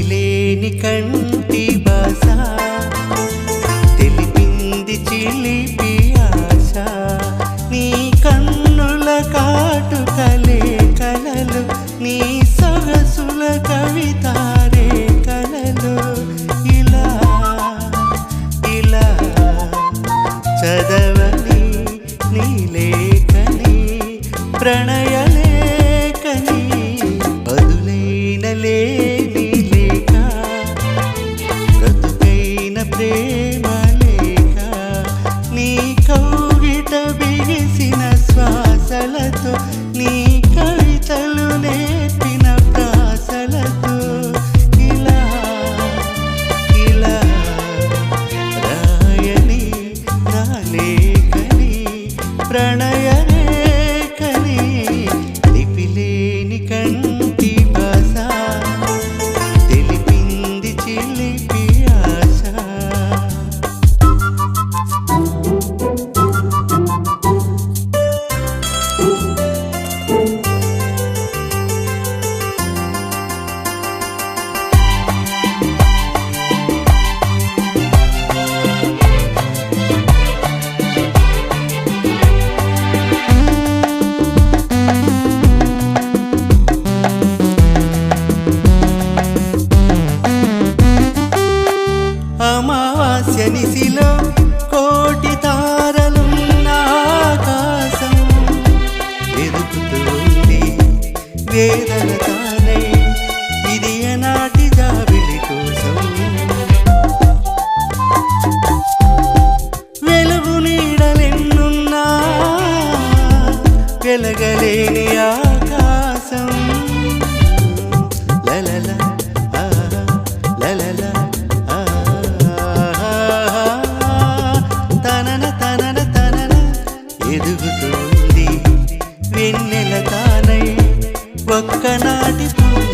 తెలిలేని కంటి బాస. తెలిపింది చిలిపి ఆశ. నీ కన్నుల కాటుకలే కలలు. నీ సొగసుల కవితారే ప్రణయ ಪ್ರಣಯ గలగలేని ఆకాశం. లలల లలల తనన తనన తనన ఎదుగుతుంది. వెన్నెల తానై ఒక్కనాటి పూ